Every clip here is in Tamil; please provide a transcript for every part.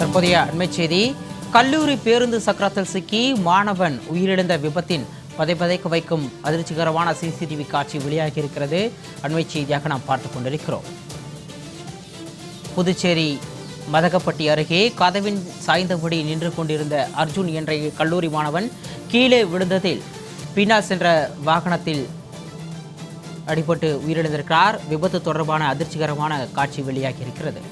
தற்போதைய அண்மை செய்தி கல்லூரி பேருந்து சக்கரத்தில் சிக்கி மாணவன் உயிரிழந்த விபத்தின் பதைபதைக்க வைக்கும் அதிர்ச்சிகரமான சிசிடிவி காட்சி வெளியாகி இருக்கிறது அண்மைச் செய்தியாக நாம் பார்த்து கொண்டிருக்கிறோம். புதுச்சேரி மதகப்பட்டி அருகே கதவின் சாய்ந்தபடி நின்று கொண்டிருந்த அர்ஜுன் என்ற கல்லூரி மாணவன் கீழே விழுந்ததில் பின்னால் சென்ற வாகனத்தில் அடிபட்டு உயிரிழந்திருக்கிறார். விபத்து தொடர்பான அதிர்ச்சிகரமான காட்சி வெளியாகி இருக்கிறது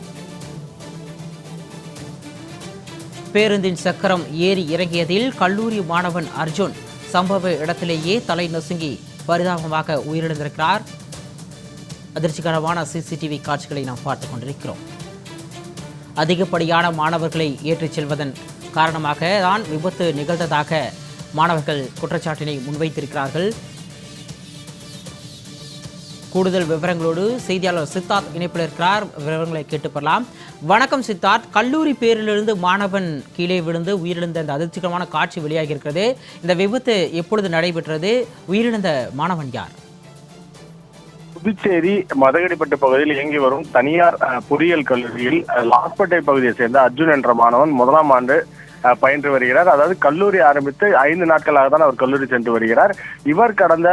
பேருந்தின் சக்கரம் ஏறி இறங்கியதில் கல்லூரி மாணவன் அர்ஜுன் சம்பவ இடத்திலேயே தலை நசுங்கி பரிதாபமாக உயிரிழந்திருக்கிறார். அதிர்ச்சிகரமான சிசிடிவி காட்சிகளை நாம் பார்த்து கொண்டிருக்கிறோம். அதிகப்படியான மாணவர்களை ஏற்றிச் செல்வதன் காரணமாக தான் விபத்து நிகழ்ந்ததாக மாணவர்கள் குற்றச்சாட்டினை முன்வைத்திருக்கிறார்கள். கூடுதல் விவரங்களோடு செய்தியாளர் சித்தார்த் இணைப்பில் இருக்கிறார். விவரங்களை கேட்டு வணக்கம் சித்தார்த். கல்லூரி பேரிலிருந்து மாணவன் கீழே விழுந்து உயிரிழந்த இந்த அதிர்ச்சிகரமான காட்சி வெளியாகி இருக்கிறது இந்த விபத்து எப்பொழுது நடைபெற்றது? உயிரிழந்த மாணவன் யார்? புதுச்சேரி மதகடிப்பட்டு பகுதியில் இயங்கி வரும் தனியார் பொறியியல் கல்லூரியில் லாஸ்பேட்டை பகுதியை சேர்ந்த அர்ஜுன் என்ற மாணவன் முதலாம் ஆண்டு பயின்று வருகிறார். அதாவது கல்லூரி ஆரம்பித்து ஐந்து நாட்களாக தான் அவர் கல்லூரி சென்று வருகிறார். இவர் கடந்த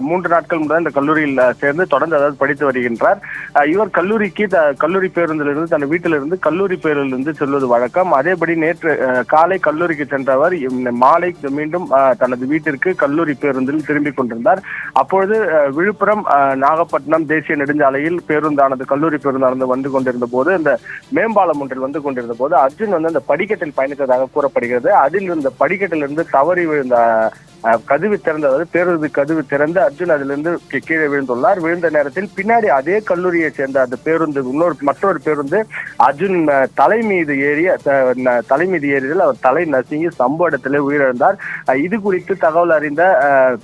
மூன்று நாட்கள் முதல் இந்த கல்லூரியில் சேர்ந்து தொடர்ந்து அதாவது படித்து வருகின்றார். இவர் கல்லூரிக்கு த- கல்லூரி பேருந்திலிருந்து தன் வீட்டிலிருந்து கல்லூரி பேருந்திலிருந்து செல்வது வழக்கம். அதேபடி நேற்று காலை கல்லூரிக்கு சென்றவர் மாலை மீண்டும் தனது வீட்டிற்கு கல்லூரி பேருந்தில் திரும்பிக் கொண்டிருந்தார். அப்பொழுது விழுப்புரம் நாகப்பட்டினம் தேசிய நெடுஞ்சாலையில் பேருந்தானது கல்லூரி பேருந்தானது வந்து கொண்டிருந்த போது இந்த மேம்பாலம் ஒன்றில் வந்து கொண்டிருந்த போது அர்ஜுன் வந்து அந்த படிக்கட்டில் பயணித்ததாக கூறப்படுகிறது. அதில் இருந்த படிக்கட்டிலிருந்து தவறி விழுந்த கதவு திறந்து அதாவது பேருந்து கதவு திறந்து அர்ஜுன் அதிலிருந்து கீழே விழுந்துள்ளார். விழுந்த நேரத்தில் பின்னாடி அதே கல்லூரியை சேர்ந்த அந்த பேருந்து இன்னொரு மற்றொரு பேருந்து அர்ஜுன் தலை மீது ஏறி தலை மீது ஏறியதில் அவர் தலை நசுங்கி சம்பவ இடத்திலே உயிரிழந்தார். இது குறித்து தகவல் அறிந்த அஹ்,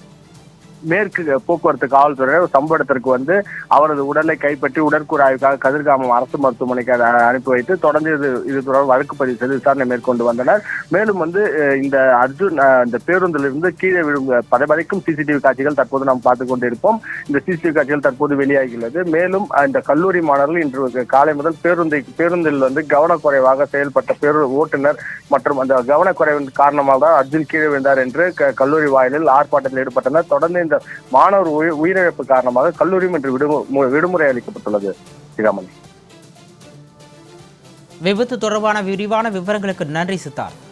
மேற்கு போக்குவரத்து காவல்துறையினர் சம்பவ இடத்திற்கு வந்து அவரது உடலை கைப்பற்றி உடற்கூறு ஆய்வுக்காக கதிர்காமம் அரசு மருத்துவமனைக்கு அனுப்பி வைத்து தொடர்ந்து இது இது தொடர்பாக வழக்கு பதிவு செய்து விசாரணை மேற்கொண்டு வந்தனர். மேலும் வந்து இந்த அர்ஜுன் இந்த பேருந்திலிருந்து கீழே விழும் பதவரைக்கும் சிசிடிவி காட்சிகள் தற்போது நாம் பார்த்து கொண்டிருப்போம். இந்த சிசிடிவி காட்சிகள் தற்போது வெளியாகியுள்ளது. மேலும் இந்த கல்லூரி மாணவர்கள் இன்று காலை முதல் பேருந்தை பேருந்தில் வந்து கவனக்குறைவாக செயல்பட்ட பேரு ஓட்டுநர் மற்றும் அந்த கவனக்குறைவின் காரணமாக தான் அர்ஜுன் கீழே விழுந்தார் என்று க- கல்லூரி வாயிலில் ஆர்ப்பாட்டத்தில் ஈடுபட்டனர். தொடர்ந்து இந்த மாணவர் உயிரிழப்பு காரணமாக கல்லூரியும் இன்று விடுமு- விடுமுறை அளிக்கப்பட்டுள்ளது சிகாமணி. விபத்து தொடர்பான விரிவான விவரங்களுக்கு நன்றி சித்தார்த்.